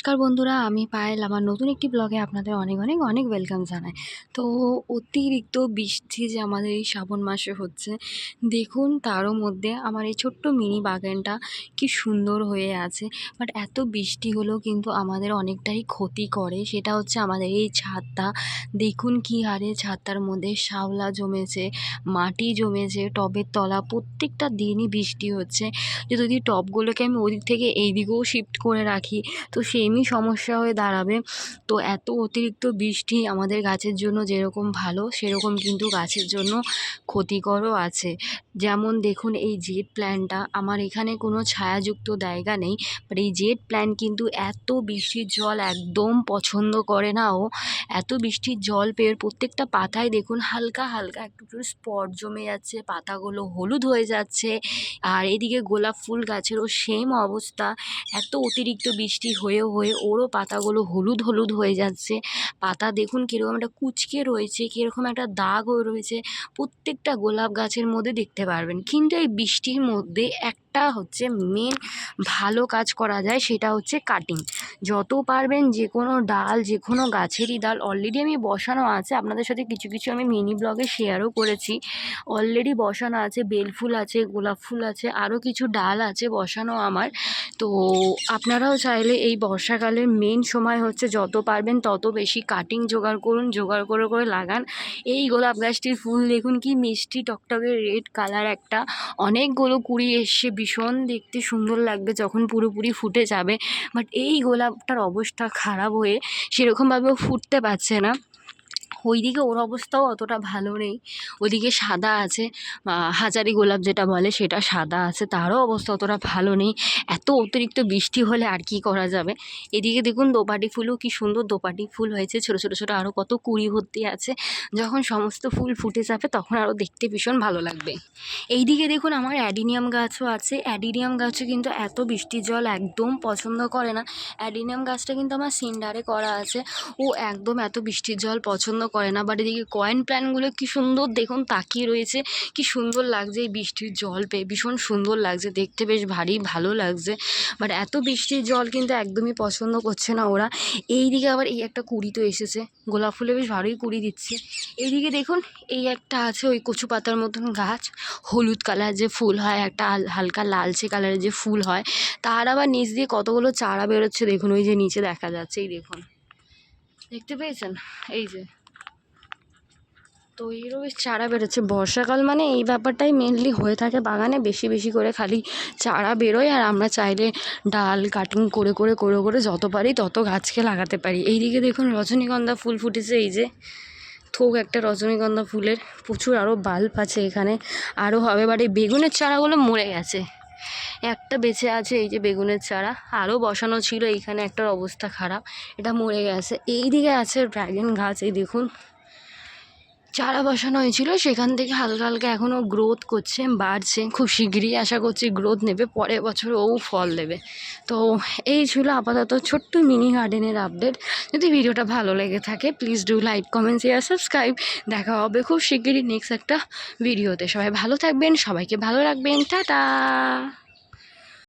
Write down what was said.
নমস্কার বন্ধুরা, আমি পায়েল। আমার নতুন একটি ব্লগে আপনাদের অনেক অনেক অনেক ওয়েলকাম জানাই। তো অতিরিক্ত বৃষ্টি যে আমাদের এই শ্রাবণ মাসে হচ্ছে, দেখুন তারও মধ্যে আমার এই ছোট্ট মিনি বাগানটা কি সুন্দর হয়ে আছে। বাট এত বৃষ্টি হলেও কিন্তু আমাদের অনেকটাই ক্ষতি করে। সেটা হচ্ছে আমাদের এই ছাদটা। দেখুন কি হারে ছাদটার মধ্যে শ্যাওলা জমেছে, মাটি জমেছে, টবের তলা, প্রত্যেকটা দিনই বৃষ্টি হচ্ছে। যদি টবগুলোকে আমি ওদিক থেকে এই দিকেও শিফট করে রাখি, তো সেমই সমস্যা হয়ে দাঁড়াবে। তো এত অতিরিক্ত বৃষ্টি আমাদের গাছের জন্য যেরকম ভালো, সেরকম কিন্তু গাছের জন্য ক্ষতিকরও আছে। যেমন দেখুন, এই জেড প্ল্যানটা আমার এখানে কোনো ছায়াযুক্ত জায়গা নেই বাট এই জেড প্ল্যান কিন্তু এত বৃষ্টির জল একদম পছন্দ করে না ও। এত বৃষ্টির জল পেয়ে প্রত্যেকটা পাতায় দেখুন, হালকা হালকা একটু একটু স্পট জমে যাচ্ছে, পাতাগুলো হলুদ হয়ে যাচ্ছে, আর এদিকে গোলাপ ফুল গাছেরও সেম অবস্থা। এত অতিরিক্ত বৃষ্টি হয়ে হয়ে ওরও পাতাগুলো হলুদ হলুদ হয়ে যাচ্ছে। পাতা দেখুন কীরকম একটা কুচকে রয়েছে, কীরকম একটা দাগ রয়েছে। প্রত্যেকটা গোলাপ গাছের মধ্যে দেখতে পারবেন। কিন্তু এই বৃষ্টির মধ্যে একটা হচ্ছে মেন ভালো কাজ করা যায় সেটা হচ্ছে কাটিং যত পারবেন যে কোনো ডাল, যে কোনো গাছেরই ডাল অলরেডি আমি বসানো আছে, আপনাদের সাথে কিছু কিছু আমি মিনি ব্লগে শেয়ারও করেছি। অলরেডি বসানো আছে বেলফুল আছে, গোলাপ ফুল আছে আরও কিছু ডাল আছে বসানো আমার। তো আপনারাও চাইলে এই বর্ষাকালের মেন সময় হচ্ছে যত পারবেন তত বেশি কাটিং জোগাড় করুন, জোগাড় করে করে লাগান। এই গোলাপ গাছটির ফুল দেখুন কি মিষ্টি, টকটকে রেড কালার একটা। অনেকগুলো কুড়ি এসছে ভীষণ দেখতে সুন্দর লাগবে যখন পুরোপুরি ফুটে যাবে। বাট এই গোলাপটার অবস্থা খারাপ হয়ে সেরকমভাবেও ফুটতে পারছে না। ওইদিকে ওর অবস্থাও অতটা ভালো নেই। ওদিকে সাদা আছে হাজারি গোলাপ যেটা বলে সেটা সাদা আছে, তারও অবস্থা অতটা ভালো নেই। এত অতিরিক্ত বৃষ্টি হলে আর কি করা যাবে? এদিকে দেখুন দোপাটি ফুলও কি সুন্দর দোপাটি ফুল হয়েছে, ছোটো ছোটো ছোটো আরও কত কুড়ি ভর্তি আছে। যখন সমস্ত ফুল ফুটে যাবে তখন আরও দেখতে ভীষণ ভালো লাগবে। এইদিকে দেখুন আমার অ্যাডিনিয়াম গাছও আছে। অ্যাডিনিয়াম গাছও কিন্তু এত বৃষ্টির জল একদম পছন্দ করে না। অ্যাডিনিয়াম গাছটা কিন্তু আমার সিন্ডারে করা আছে। ও একদম এত বৃষ্টির জল পছন্দ করে না বাট এদিকে কয়েন প্ল্যানগুলো কি সুন্দর দেখুন তাকিয়ে রয়েছে, কি সুন্দর লাগছে এই বৃষ্টির জল পেয়ে, ভীষণ সুন্দর লাগছে, দেখতে বেশ ভারী, ভালো লাগছে বাট এত বৃষ্টির জল কিন্তু একদমই পছন্দ করছে না ওরা এই দিকে আবার এই একটা কুড়ি তো এসেছে, গোলাপ ফুলে বেশ ভালোই কুড়ি দিচ্ছে, এইদিকে দেখুন এই একটা আছে ওই কচু পাতার মতন গাছ, হলুদ কালার যে ফুল হয়, একটা হালকা লালচে কালারের যে ফুল হয়, তার আবার নিচ দিয়ে কতগুলো চারা বেরোচ্ছে দেখুন, ওই যে নিচে দেখা যাচ্ছে, এই দেখুন, দেখতে পেয়েছেন? এই যে তো এরও বেশ চারা বেরোচ্ছে। বর্ষাকাল মানে এই ব্যাপারটাই মেনলি হয়ে থাকে বাগানে। বেশি বেশি করে খালি চারা বেরোয় আর আমরা চাইলে ডাল, কাটিং করে করে করে করে যত পারি তত গাছকে লাগাতে পারি। এইদিকে দেখুন রজনীগন্ধা ফুল ফুটেছে। এই যে থোক একটা রজনীগন্ধা ফুলের প্রচুর আরও বাল্ব আছে এখানে। আরও হবে বাট এই বেগুনের চারাগুলো মরে গেছে। একটা বেঁচে আছে এই যে বেগুনের চারা। আরও বসানো ছিল। এইখানে একটার অবস্থা খারাপ। এটা মরে গেছে। এই দিকে আছে ড্র্যাগন গাছ। এই দেখুন চারা বসানো হয়েছিল সেখান থেকে হালকা হালকা এখনও গ্রোথ করছে, বাড়ছে। খুব শিগগিরই আশা করছি গ্রোথ নেবে, পরের বছর ও ফল দেবে। তো এই ছিল আপাতত ছোট্ট মিনি গার্ডেনের আপডেট যদি ভিডিওটা ভালো লেগে থাকে please do like comment share subscribe দেখা হবে খুব শিগগিরই নেক্সট একটা ভিডিওতে সবাই ভালো থাকবেন, সবাইকে ভালো রাখবেন। টাটা!